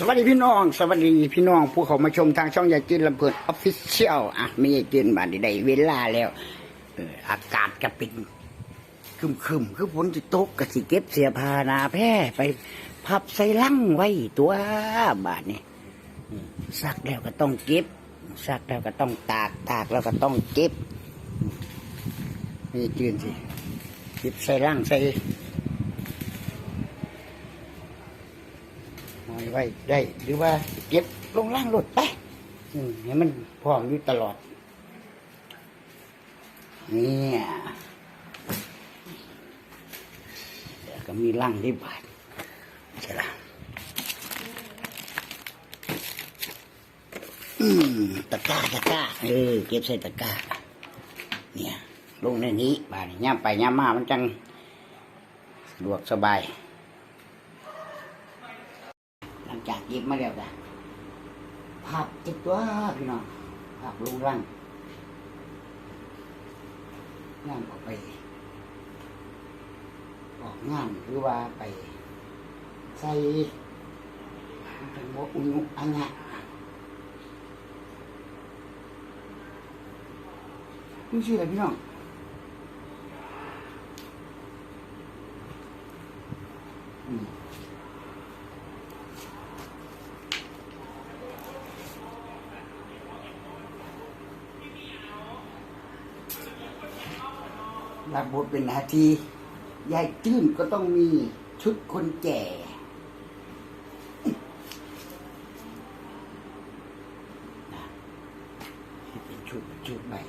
สวัสดีพี่น้อง สวัสดีพี่น้อง ผู้เขามาชมทางช่องยาจืนลำเพลินออฟฟิเชียลอะไม่ยายจืนบาดใดเวลาแล้วเอออากาศก็เป็นคึมคึมคือฝนจะตกก็สิเก็บเสียพานาแพร่ไปพับใส่ลังไว้ตัวบาดนี่ซักแล้วก็ต้องเก็บซักแล้วก็ต้องตากตากแล้วก็ต้องเก็บอืมไม่จืนสิเก็บใส่ลังใส่ ไว้ได้ หรือว่าเก็บลงล่างรถไปให้มันพร้อมอยู่ตลอด เนี่ยแล้วก็มีล่างที่บาทใช่ละอืมตะกร้าตะกร้าเออเก็บใส่ตะกร้าเนี่ยลงในนี้บาทย่าไปย่ามมามันจังสะดวกสบาย หย็บมาแล้วจ้ะภาพจิตตัวพี่น้องภาพลุงรังงานออกไป ออกงานหรือว่าไป ใส่เป็นโมอุญุอัญญะนี่ชื่ออะไรพี่น้องอืม รับบท เป็นนาที ยายจื้นก็ต้องมีชุดคนแก่นะให้เป็นชุดชุดใหม่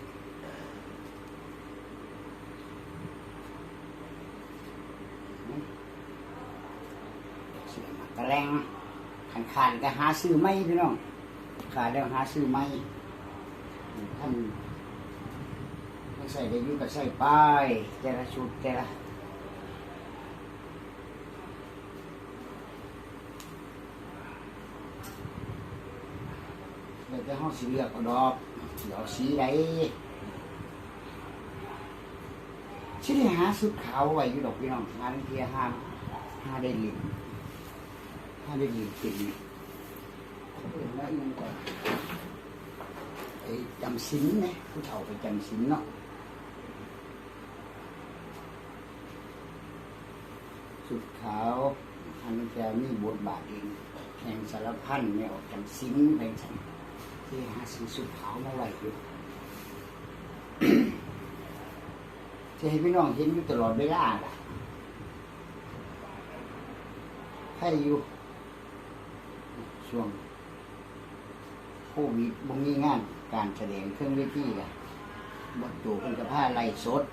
เสียมากระแรงขันขานก็หาซื้อไม่พี่น้องขาดแล้วหาซื้อไม่ท่านไม่ ใส่ได้ยุ่ก็ใส่ไปแต่ละชุดแต่ละเดี๋ยวจะห้องสีเหลืองก็ดอกสีเอาสีไหนชิได้หาสุดขาวไว้อยู่ดอกพี่น้องงานเพียห้าห้าได้ลินห้าได้ลินติดนี่เขาเปิดไว้ยังก่อนไอ้จำสินนะผู้เฒ่าไปจำสินเนาะ สุดขาวอัน จะมีบทบาทเองแข่งสารพันเนี่ยออกจากซิ้นไปฉันที่หาซื้อสุดขาวมาไว้อยู่จะให้พี่น้องเห็นอยู่ตลอดเวลาล่ะให้อยู่ช่วงโควิดบ่มีงานการแสดงเครื่องเวทีล่ะบทตัวเป็นกระพ้าไล่สด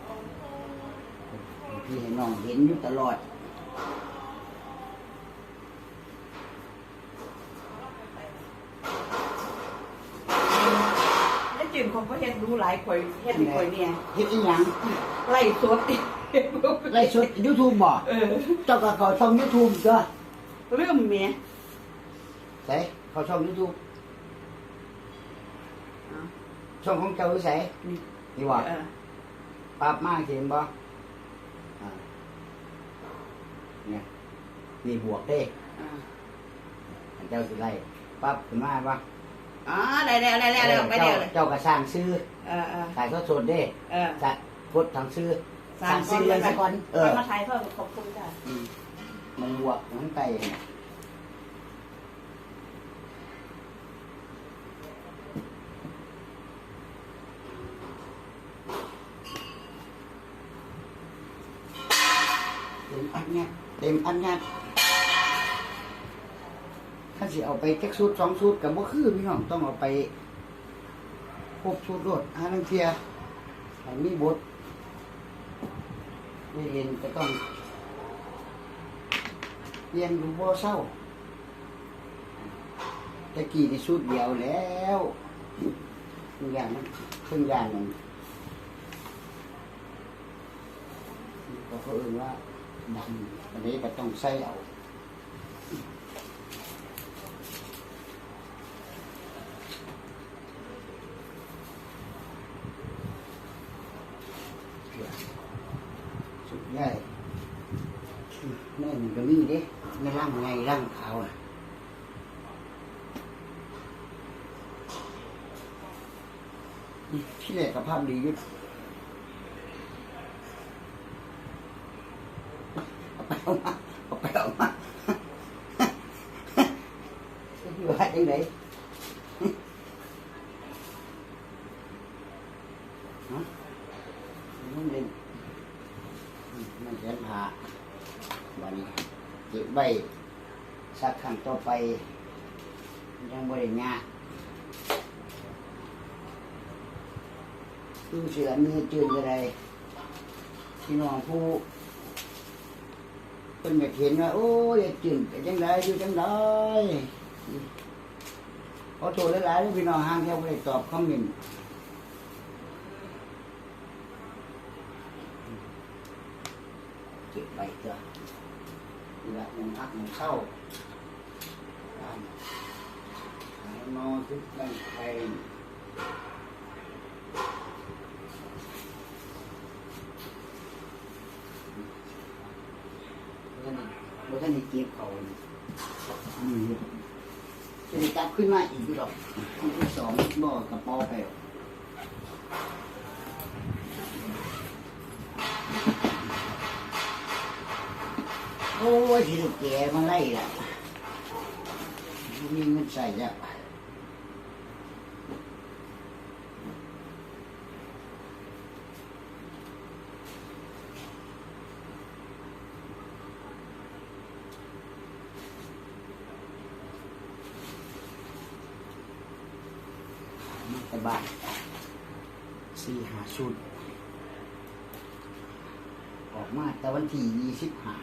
พี่ให้น้องเห็นอยู่ตลอด แล้วจืนคนก็เฮ็ดรู้หลายข่อยเฮ็ดให้ข่อยเนี่ยเฮ็ดอีหยังไล่สดไล่สดยูทูบบ่เออเจ้าก็เขาช่องยูทูบก็เรื่องเมียใส่เขาช่องยูทูบช่องของเจ้าคือใส่นี่นี่ว่าเออปรับมากเห็นบ่อ่าเนี่ยนี่บวกเด้อ่าอันเจ้าสิไล่ปรับขึ้นมาบ่ อ๋อได้แล้วได้แล้วได้แล้วไปเดียวเลย เจ้าก็สร้างซื้อเออเออถ่ายทอดสดเด้เออจะกดทางซื้อสร้างซื้อเลยสักคนเออมาถ่ายเพิ่มขอบคุณจ้ะอืมมันบวกมันไปเนี่ยเต็มอันเนี้ยเต็มอันเนี้ย ถ้าสิเอาไปแจ็คชุดสองชุดกับบ่คือพี่น้องต้องเอาไปครบชุดรถอานังเทียมีบทไม่เรียนก็ต้องเรียนอยู่บ่เศร้าตะกี้ที่สุดเดียวแล้วทุกอย่างมันทุกอย่างมันก็เขาเอ่นว่าดำอันนี้ก็ต้องใส่เอาสุดยอด แม่มันก็มีเด้ในร่างไงร่างขาวอะ ที่แรกกับภาพดีอยุดเอาไปเอามาเอาไปเอามาอยู่ว่าจังไหนฮะมันเล่นมันเขียนผ่าวันนี้เก็บไว้สักครั้งต่อไป ยังบริญญากดู เสือมีจืนอะไรพี่น้องผู้เป็นอยากเห็นว่าโอ้ยจืนเป็นจังไดอยู่จังไดขอโทษหลายๆที่พี่น้องห้างแค่ไม่ได้ตอบคอมเมนต์เก็บไว้เถอะเวลามันพักมันเข้าบ้านนอนทุกวันไทย บ่ท่านได้เก็บเขาอืมจะได้กลับขึ้นมาอีกหรอกอันที่สองบ่กระเป๋อไปหรอกโอ้ยที่ลูกแกมาไล่ล่ะบ่มีเงินใส่แล้ว มาแต่บ้านสี่หาชุด ออกมาแต่วัน ที่ยี่สิบห้า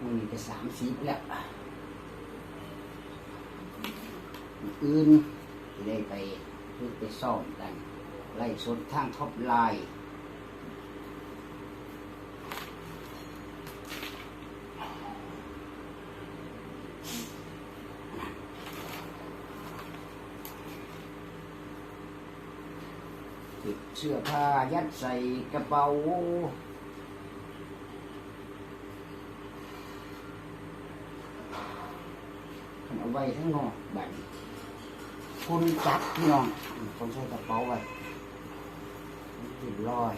มันมีแต่สามสิบแล้วอื่นได้ไปไปซ่อมกัน ไล่สดทางท็อปไลน์เก็บเสื้อผ้ายัดใส่กระเป๋า เอาไว้ข้างนอกบัดนี้คุณจับพี่น้องคนใส่กระเป๋าไว้เรียบร้อย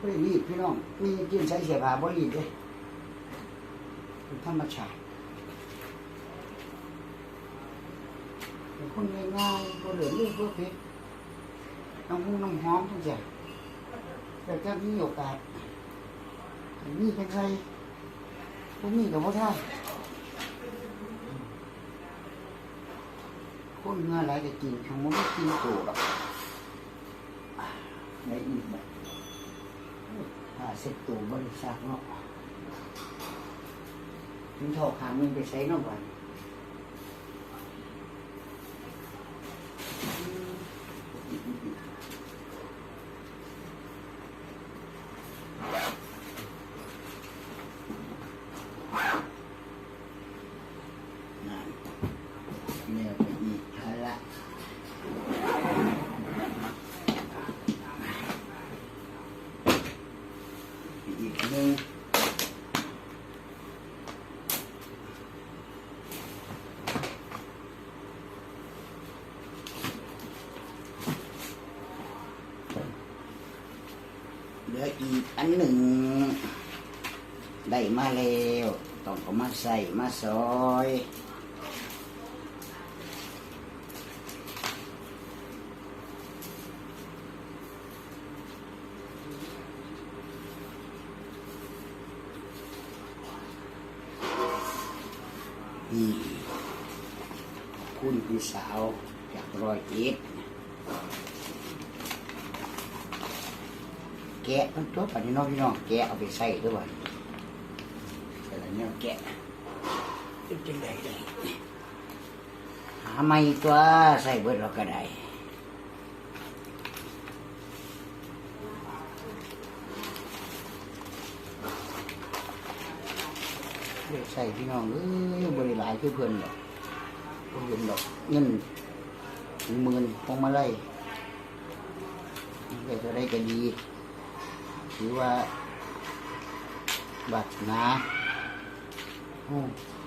ไม่รีบพี่น้อง มีกินใส่เสียผ้าบ่รีบเลยเป็นธรรมชาติ เป็น คนง่ายๆคนเหลือเลือกเพื่อเพชรน้ำหูน้ำหอมทุกอย่างแต่เจะมีโอกาสมีเป็นใครพวกมีกับพ่อท่าคนเงืออะไรจะกินทั้งหมดไม่กินโตหรอกในอีกแบบถ้าเสร็จตัวบริษัทเนาะถึงทอขามึงไปใช้นอกวันนั่นเร็วไปอีกเอาละอีกหนึ่งเหลืออีกอัน หนึ่งได้มาแล้ว ต้องเอามาใส่มาซอย นี่คุณพี่สาวจากรอยเอ็ด แกะมันตัวปัดนี้น้องพี่น้องแกะเอาไปใส่ด้วยวะแต่ละเนี่ยแกะเป็นจังไดได้หาไม่ตัวใส่เบิดเราก็ได้เลือกใส่พี่น้องเอ้ยบริหลายคือเพื่อนหรอกเพื่อนดอกเงินหนึ่งหมื่นพวงมาไล่ได้เท่าไรก็ดี ถือว่าบัตรนะโอ้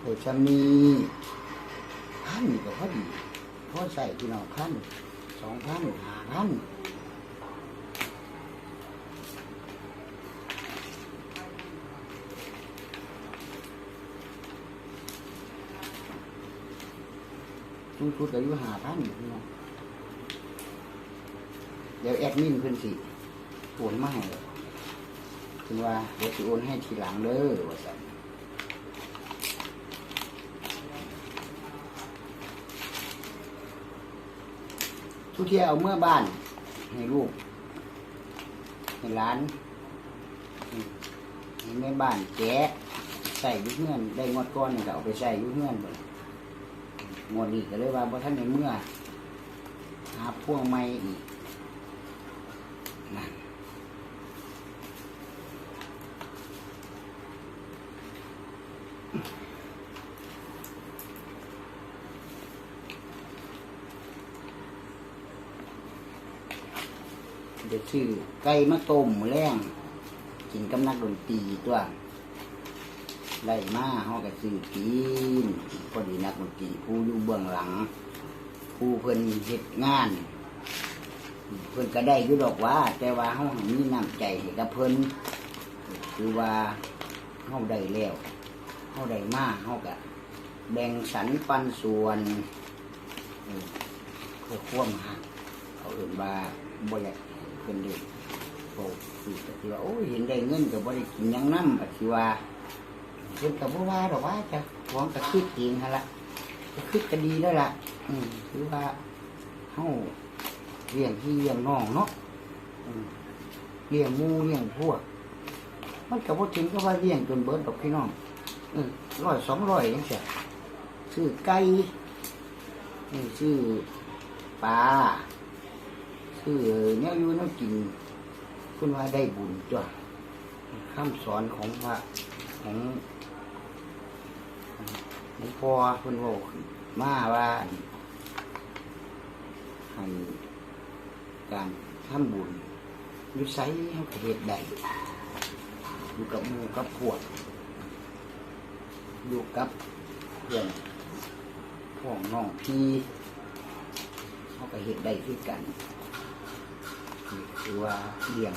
เดี๋ยวจะมีพันก็พอดีพอใส่พี่น้องพันสองพันห้าพันสูงสุดอายุห้าพันพี่น้องเดี๋ยวแอดมินเพิ่นสิโอนมาให้ึงว่าเดี๋ยวสิโอนให้ทีหลังเด้อว่าสั่นทุกที่เอาเมื่อบ้านให้ลูกให้านอืมให้แม่บ้านแกะใส่ยุ่เงื่อนได้งดก้อนนี่ก็เอาไปใส่ยุ่เงื่อนไปงดนี้ก็เลยว่าบ่ท่านในเมื่อหาพวงไม้อีกนะ ชื่อไก่มะต้มหมูแรงกินกำนักดนตรีตัวไล่มาเฮาก็ซื้อกินพอดีนักดนตรีผู้อยู่เบื้องหลัง ผู้เพิ่นเฮ็ดงาน เพิ่นก็ได้ยู่ดอกว่า แต่ว่าเฮามีน้ำใจให้กับเพิ่นคือว่าเฮาได้แล้วเฮาได้มาเฮาก็แบ่งสรรปันส่วนเออเพื่อควมหักเขาเอื่นว่าบ่อยาก เพิ่นด้โตคือก็สิว่าโอ้ยเห็นได้เงินก็บ่ได้กินยังน้ำก็สิว่าเพิ่นก็บ่ว่าดอกว่าจ้ะหวงก็คิดจริงหั่นล่ะก็คิดก็ดีแล้วล่ะ อืมคือว่าเฮาเลี้ยงพี่เลี้ยงน้องเนาะอืมเลี้ยงมูเลี้ยงพวก มันก็บ่ถึงกับว่าเลี้ยงจนเบิดดอกพี่น้องเออร้อยสองร้อยจังซี่ซื้อไก่อืมซื้อปลา ซื้อแนวอยู่แนวกินเพิ่นว่าได้บุญจ้ะคำสอนของพระของหลวงพ่อเพิ่นเว้ามาว่าให้การทำบุญยุไสเฮาเฮ็ดได้อยู่กับหมูกับพวกอยู่กับเพื่อนพ่องน้องพี่เขาก็เห็ดได้คือกัน นี่คือว่าเลี้ยง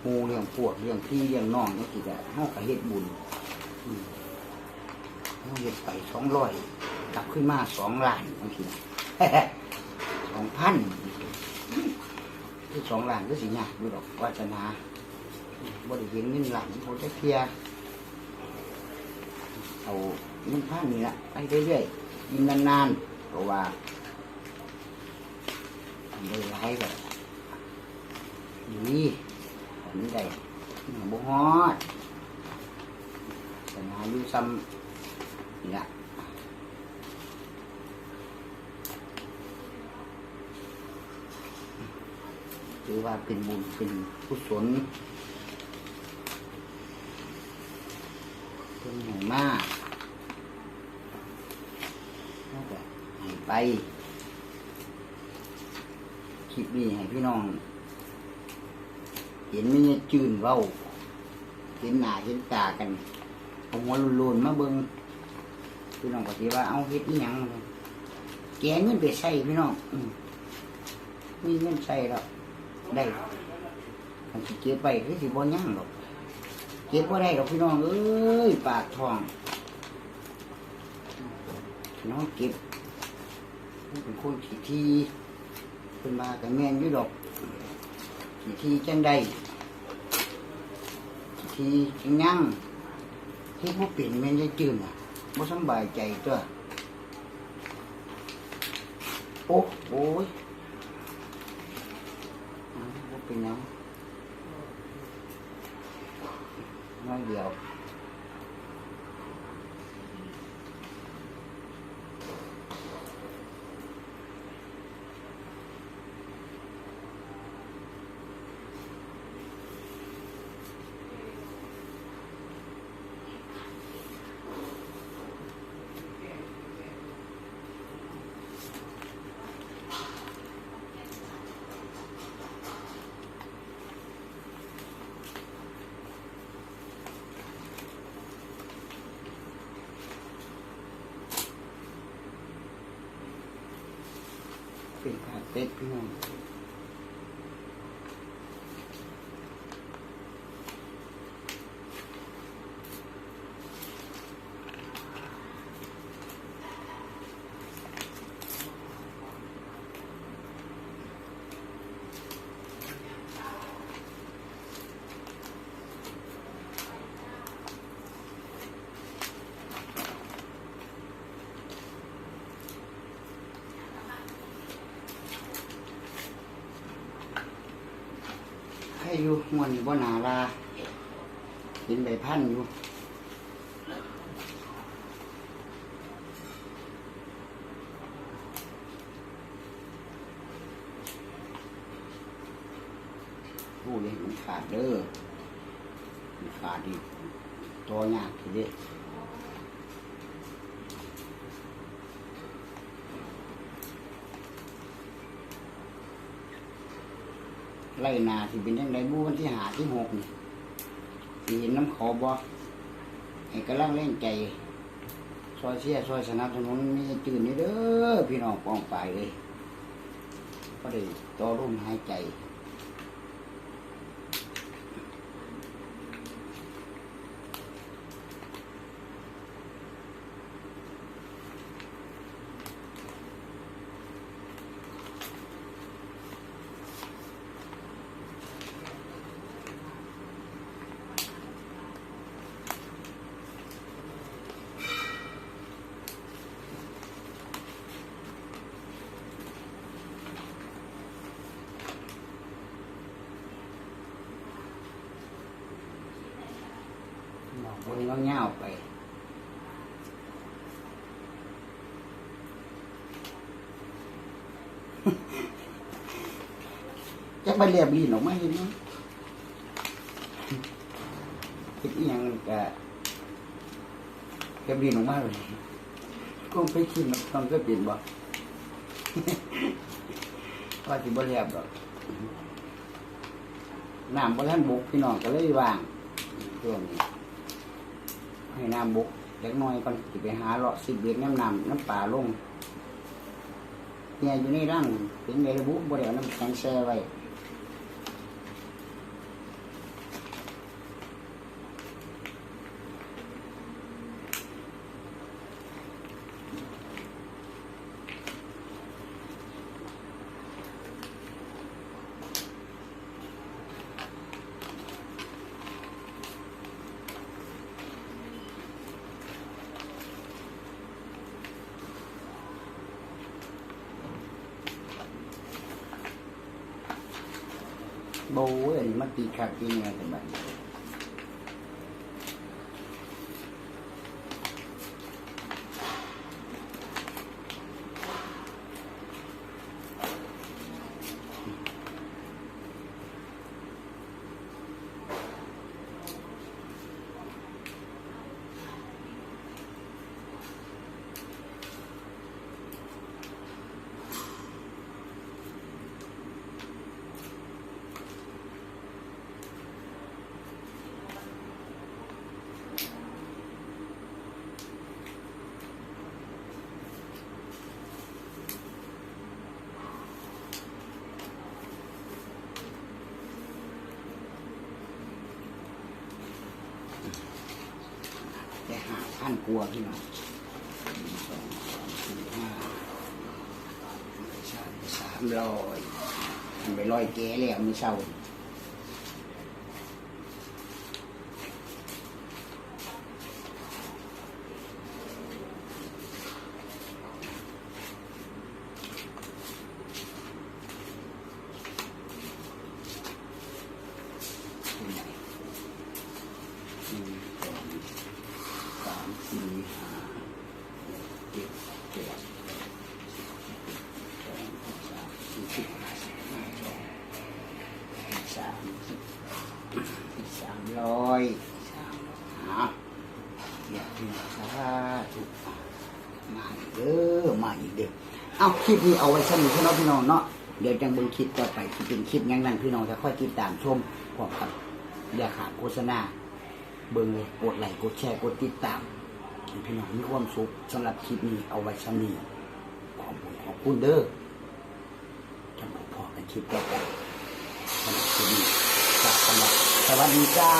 หมูเลี้ยงพวกเลี้ยงพี่เลี้ยงน้องนี่สิจะเขาก็เห็ดบุญอืมเขาเห็ดไปสองร้อยกลับขึ้นมาสองล้านบางทีสองพันคือสองล้านก็สิยากดูดอกวาสนาบริเวณเงินหลังเขาจะเคลียเอาเงินพันนี่ละไปเรื่อยๆยินนานๆเพราะว่าได้ร้ายแบบ นี่ผลได้บุฮอดสนาอยู่ซ้ำนี่ละถือว่าเป็นบุญเป็นกุศลเป็นหญ่มากน่าจะให้ไป คลิปนี้ให้พี่น้อง เห็นไม่เนี่ยจืนเว้าเห็นหน้าเห็นตากันเอาหัวลุนๆมาเบิงพี่น้องก็สิว่าเอาเฮ็ดอีหยังแกเงินไปใส่พี่น้องมีเงินใส่แล้วได้มันสิเก็บไปคือสิบ่ยั่งหรอกเก็บว่าได้หรอกพี่น้องเอ้ยปากทองน้องเก็บเป็นคนขี้ทีเป็นมากับแม่นอยู่ดอกขี้ทีจังใดขี้ ทีจังยั่งที่ผู้เปลี่ยนแม่นได้จืนอะบ่สบายใจตัวโอ้โอ้ยอ้าวบ่เป็นหยังน้อยเดียว เป็ นขาเป็ดพี่น้อยู่มวนบ่หนาลาเป็นใบพันธุ์อยู่โอ้ยมันขาดเด้อขาดอีกตัวยากทีเดียว ไล่นาที่เป็นยังไงบูวันที่หาที่หกนี่สิเห็นน้ำขอบ่ให้กำลังเล่นใจซอยเชียซอยสนับสนุนมีจืดนี่เด้อพี่น้องปองไปเลยก็ได้ต่อรุ่มหายใจ ห มอกบนก็เงาไปจะไปเรียบรีนออกมาเห็นมั้ยคิดยังกะเรียบรีนออกมาเลยก็ไปคิดมันต้องก็เปลี่ยนบ่ว่าสิบ่เรียบดอกน้ำบ่ทันบุกพี่น้องก็เลยวางช่วงนี้ ให้น้ำบกเล็กน้อยก่อนสิไปหาเลาะสิบเบียดน้ำน้ำน้ำป่าลงเนี่ยอยู่ในร่างเป็นระบุบ่ได้เอาน้ำแข็งแช่ไว้ โบ้ยอันนี้มันตีขาดตีเงี้ยแต่บัดนี้แต่ หาพันกลัวพี่น้องสองสามสี่ห้าใช่สามร้อยไปร้อยแก่แล้วมีเศร้าเป็นไงหนึ่งสองสามสี่ห้าหกเจ็ดแปดสองสามสี่สิบห้าสิบห้าสองสามสิบสาม ร้อยสามร้อยอะอยากกินสาธุมาอีกเด้อมาอีกเด้อเอาคลิปนี้เอาไว้สนุกพี่น้องพี่น้องเนาะเดี๋ยวจังเบิ่งคลิปต่อไปที่เป็นคลิปยังนั้นพี่น้องจะค่อยติดตามชมพร้อมกับอย่าขาดโฆษณา เบิ่งเลยกดไลค์กดแชร์กดติดตามพี่น้องมีความสุขสำหรับคลิปนี้เอาไว้ชำนี้ขอบคุณขอบคุณเด้อจังหวะพอกันคลิปต่อไปสำหรับคลิปนี้ฝากกันไว้ สวัสดีจ้า